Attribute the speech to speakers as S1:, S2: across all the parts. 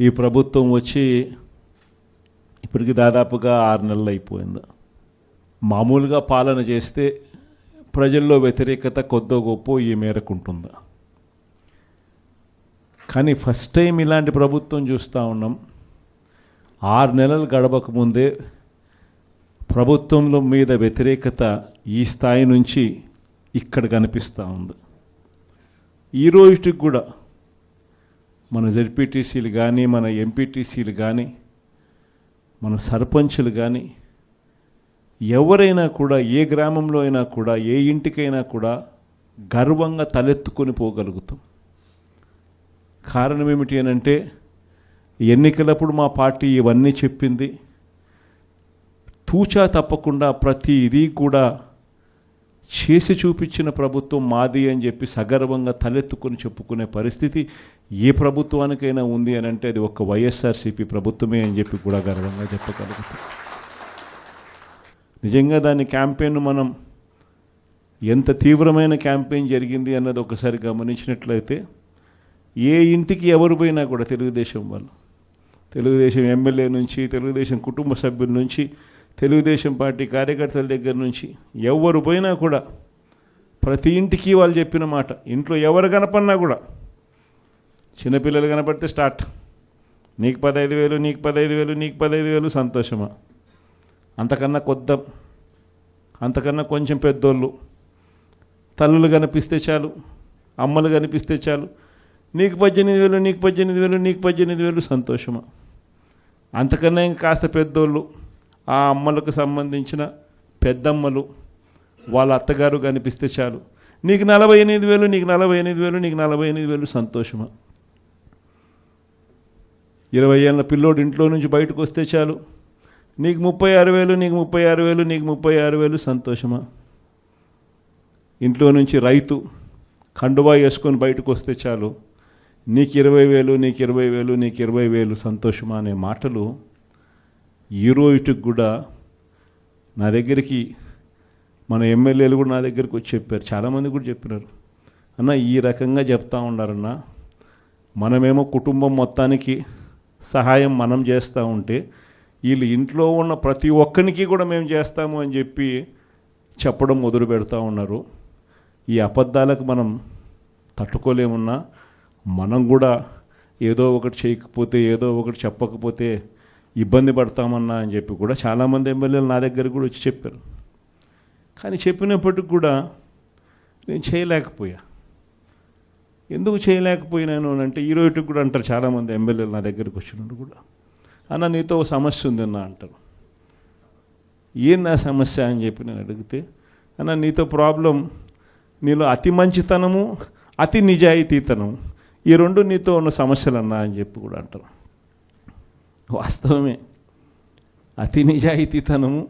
S1: ఈ ప్రభుత్వం వచ్చి ఇప్పటికి దాదాపుగా ఆరు నెలలు అయిపోయింది. మామూలుగా పాలన చేస్తే ప్రజల్లో వ్యతిరేకత కొద్దో గొప్ప ఈ మేరకు ఉంటుందా. కానీ ఫస్ట్ టైం ఇలాంటి ప్రభుత్వం చూస్తూ ఉన్నాం. ఆరు నెలలు గడవక ముందే ప్రభుత్వంలో మీద వ్యతిరేకత ఈ స్థాయి నుంచి ఇక్కడ కనిపిస్తూ ఉంది. ఈ రోజుకి కూడా మన జడ్పీటీసీలు కానీ మన ఎంపీటీసీలు కానీ మన సర్పంచులు కానీ ఎవరైనా కూడా ఏ గ్రామంలో అయినా కూడా ఏ ఇంటికైనా కూడా గర్వంగా తలెత్తుకొని పోగలుగుతాం. కారణం ఏమిటి అని అంటే ఎన్నికలప్పుడు మా పార్టీ ఇవన్నీ చెప్పింది. తూచా తప్పకుండా ప్రతిదీ కూడా చేసి చూపించిన ప్రభుత్వం మాది అని చెప్పి సగర్వంగా తలెత్తుకొని చెప్పుకునే పరిస్థితి ఏ ప్రభుత్వానికైనా ఉంది అని అంటే అది ఒక వైఎస్ఆర్సీపీ ప్రభుత్వమే అని చెప్పి కూడా గర్వంగా చెప్పగలుగుతాం. నిజంగా దాని క్యాంపెయిన్ మనం ఎంత తీవ్రమైన క్యాంపెయిన్ జరిగింది అన్నది ఒకసారి గమనించినట్లయితే ఏ ఇంటికి ఎవరు పోయినా కూడా తెలుగుదేశం వాళ్ళు తెలుగుదేశం ఎమ్మెల్యే నుంచి తెలుగుదేశం కుటుంబ సభ్యుల నుంచి తెలుగుదేశం పార్టీ కార్యకర్తల దగ్గర నుంచి ఎవరు పోయినా కూడా ప్రతి ఇంటికి వాళ్ళు చెప్పిన మాట. ఇంట్లో ఎవరు కనపడినా కూడా చిన్నపిల్లలు కనపడితే స్టార్ట్. నీకు పదహైదు వేలు నీకు పదహైదు వేలు నీకు పదహైదు వేలు సంతోషమా? అంతకన్నా కొద్ద అంతకన్నా కొంచెం పెద్దోళ్ళు. తల్లులు కనిపిస్తే చాలు అమ్మలు కనిపిస్తే చాలు. నీకు పద్దెనిమిది వేలు నీకు పద్దెనిమిది వేలు నీకు పద్దెనిమిది వేలు సంతోషమా? అంతకన్నా ఇంకా కాస్త పెద్దోళ్ళు ఆ అమ్మలకు సంబంధించిన పెద్దమ్మలు వాళ్ళ అత్తగారు కనిపిస్తే చాలు. నీకు నలభై ఎనిమిది వేలు నీకు నలభై ఎనిమిది వేలు నీకు నలభై ఎనిమిది వేలు సంతోషమా? ఇరవై ఏళ్ళ పిల్లోడు ఇంట్లో నుంచి బయటకు వస్తే చాలు. నీకు ముప్పై ఆరు వేలు నీకు ముప్పై ఆరు వేలు నీకు ముప్పై ఆరు వేలు సంతోషమా? ఇంట్లో నుంచి రైతు కండువా వేసుకొని బయటకు వస్తే చాలు. నీకు ఇరవై వేలు నీకు ఇరవై వేలు నీకు ఇరవై వేలు సంతోషమా అనే మాటలు ఈ రోజుకి కూడా నా దగ్గరికి మన ఎమ్మెల్యేలు కూడా నా దగ్గరికి వచ్చి చెప్పారు. చాలామంది కూడా చెప్పినారు. అన్న ఈ రకంగా చెప్తా ఉన్నారన్న మనమేమో కుటుంబం మొత్తానికి సహాయం మనం చేస్తూ ఉంటే వీళ్ళు ఇంట్లో ఉన్న ప్రతి ఒక్కరికి కూడా మేము చేస్తాము అని చెప్పి చెప్పడం మొదలు పెడతా ఉన్నారు. ఈ అబద్ధాలకు మనం తట్టుకోలేమున్నా మనం కూడా ఏదో ఒకటి చేయకపోతే ఏదో ఒకటి చెప్పకపోతే ఇబ్బంది పడతామన్నా అని చెప్పి కూడా చాలామంది ఎమ్మెల్యేలు నా దగ్గర కూడా వచ్చి చెప్పారు. కానీ చెప్పినప్పటికి కూడా నేను చేయలేకపోయా. ఎందుకు చేయలేకపోయినాను అని అంటే ఈ రోజుకి కూడా అంటారు చాలామంది ఎమ్మెల్యేలు నా దగ్గరికి వచ్చినప్పుడు కూడా. అన్న నీతో సమస్య ఉందన్న అంటారు. ఏం నా సమస్య అని చెప్పి నేను అడిగితే అన్న నీతో ప్రాబ్లం నీలో అతి మంచితనము అతి నిజాయితీతనం ఈ రెండు నీతో ఉన్న సమస్యలు అన్నా అని చెప్పి కూడా అంటారు. వాస్తవమే. అతి నిజాయితీతనము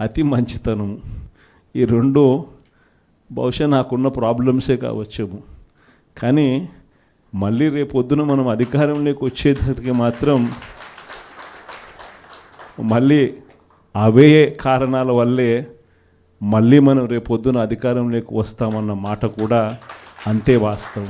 S1: అతి మంచితనము. ఈ రెండు బహుశా నాకున్న ప్రాబ్లమ్సే కావచ్చేమో. కానీ మళ్ళీ రేపు పొద్దున మనం అధికారంలోకి వచ్చేసరికి మాత్రం మళ్ళీ అవే కారణాల వల్లే మళ్ళీ మనం రేపొద్దున అధికారంలోకి వస్తామన్న మాట కూడా అంతే వాస్తవం.